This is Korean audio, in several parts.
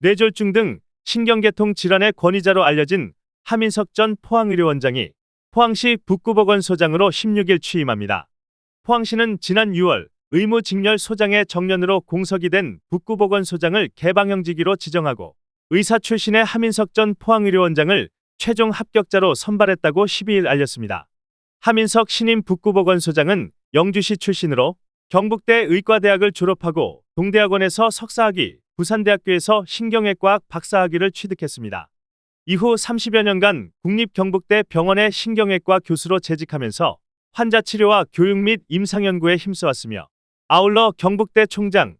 뇌졸중 등 신경계통 질환의 권위자로 알려진 하민석 전 포항의료원장이 포항시 북구보건소장으로 16일 취임합니다. 포항시는 지난 6월 의무직렬소장의 정년으로 공석이 된 북구보건소장을 개방형직위로 지정하고 의사 출신의 하민석 전 포항의료원장을 최종 합격자로 선발했다고 12일 알렸습니다. 하민석 신임 북구보건소장은 영주시 출신으로 경북대 의과대학을 졸업하고 동대학원에서 석사학위, 부산대학교에서 신경외과학 박사학위를 취득했습니다. 이후 30여 년간 국립경북대 병원의 신경외과 교수로 재직하면서 환자 치료와 교육 및 임상 연구에 힘써왔으며 아울러 경북대 총장,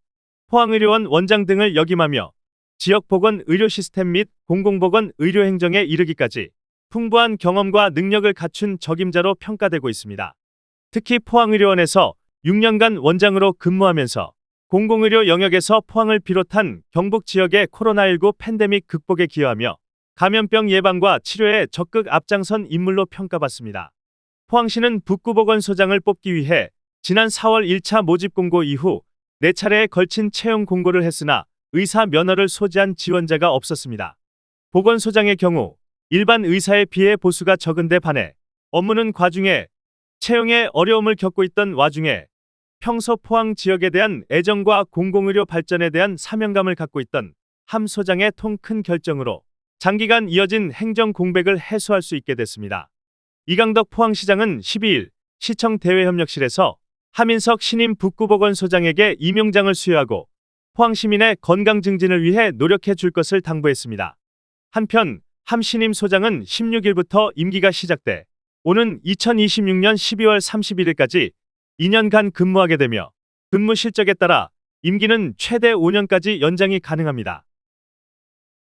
포항의료원 원장 등을 역임하며 지역보건 의료 시스템 및 공공보건 의료 행정에 이르기까지 풍부한 경험과 능력을 갖춘 적임자로 평가되고 있습니다. 특히 포항의료원에서 6년간 원장으로 근무하면서 공공의료 영역에서 포항을 비롯한 경북 지역의 코로나19 팬데믹 극복에 기여하며 감염병 예방과 치료에 적극 앞장선 인물로 평가받습니다. 포항시는 북구보건소장을 뽑기 위해 지난 4월 1차 모집 공고 이후 4차례에 걸친 채용 공고를 했으나 의사 면허를 소지한 지원자가 없었습니다. 보건소장의 경우 일반 의사에 비해 보수가 적은데 반해 업무는 과중에 채용에 어려움을 겪고 있던 와중에 평소 포항 지역에 대한 애정과 공공의료 발전에 대한 사명감을 갖고 있던 함 소장의 통 큰 결정으로 장기간 이어진 행정 공백을 해소할 수 있게 됐습니다. 이강덕 포항시장은 12일 시청 대외협력실에서 하민석 신임 북구보건소장에게 임용장을 수여하고 포항 시민의 건강 증진을 위해 노력해 줄 것을 당부했습니다. 한편 함 신임 소장은 16일부터 임기가 시작돼 오는 2026년 12월 31일까지 2년간 근무하게 되며 근무 실적에 따라 임기는 최대 5년까지 연장이 가능합니다.